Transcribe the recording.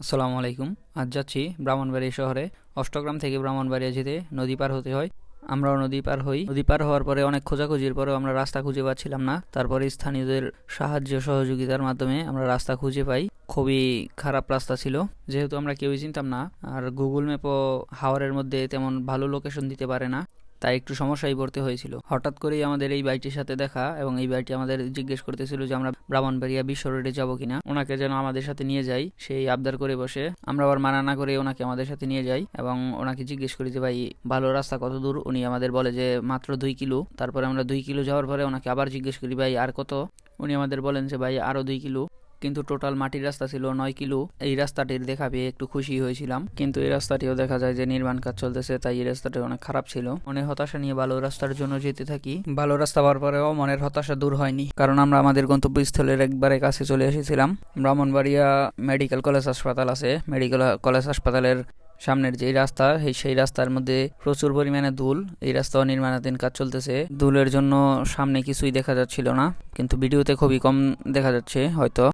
আসসালামু আলাইকুম। আজ যাচ্ছি ব্রাহ্মণবাড়িয়া শহরে। অষ্টগ্রাম থেকে ব্রাহ্মণবাড়িয়া যেতে নদী পার হতে হয়। আমরাও নদী পার হই। নদী পার হওয়ার পরে অনেক খোঁজাখুঁজির পরেও আমরা রাস্তা খুঁজে পাচ্ছিলাম না। তারপরে স্থানীয়দের সাহায্য সহযোগিতার মাধ্যমে আমরা রাস্তা খুঁজে পাই। খুবই খারাপ রাস্তা ছিল। যেহেতু আমরা কেউই চিনতাম না। আর গুগল ম্যাপও হাওরের মধ্যে তেমন ভালো লোকেশন দিতে পারে না। তাই একটু সমস্যায় পড়তে হয়েছিল। হঠাৎ করেই আমাদের এই বাইটির সাথে দেখা এবং এই বাইটি আমাদের জিজ্ঞেস করতেছিল যে, আমরা ব্রাহ্মণবাড়িয়া বিশ্ব রোডে যাব কিনা? ওনাকে যেন আমাদের সাথে নিয়ে যাই, সেই আবদার করে বসে। আমরা আবার মানা না করে ওনাকে আমাদের সাথে নিয়ে যাই এবং ওনাকে জিজ্ঞেস করি যে, ভাই, ভালো রাস্তা কত দূর? উনি আমাদের বলে যে, মাত্র দুই কিলো। তারপরে আমরা দুই কিলো যাওয়ার পরে ওনাকে আবার জিজ্ঞেস করি, ভাই, আর কত? উনি আমাদের বলেন যে, ভাই আরও দুই কিলো। কিন্তু টোটাল মাটির রাস্তা ছিল নয় কিলো। এই রাস্তাটির দেখা পেয়ে একটু খুশি হয়েছিলাম। কিন্তু এই রাস্তাটিও দেখা যায় যে নির্মাণ কাজ চলতেছে, তাই এই রাস্তাটি অনেক খারাপ ছিল। মনে হতাশা নিয়ে ভালো রাস্তার জন্য যেতে থাকি। ভালো রাস্তা পাওয়ার পরেও মনের হতাশা দূর হয়নি। কারণ আমরা আমাদের গন্তব্যস্থলের একবারে কাছে চলে এসেছিলাম। ব্রাহ্মণবাড়িয়া মেডিকেল কলেজ হাসপাতাল আছে। মেডিকেল কলেজ হাসপাতালের সামনের যেই রাস্তা, সেই সেই রাস্তার মধ্যে প্রচুর পরিমাণে ধুল। এই রাস্তাও নির্মাণাধীন কাজ চলতেছে। ধুলের জন্য সামনে কিছুই দেখা যাচ্ছিল না। কিন্তু ভিডিওতে খুবই কম দেখা যাচ্ছে, হয়তো।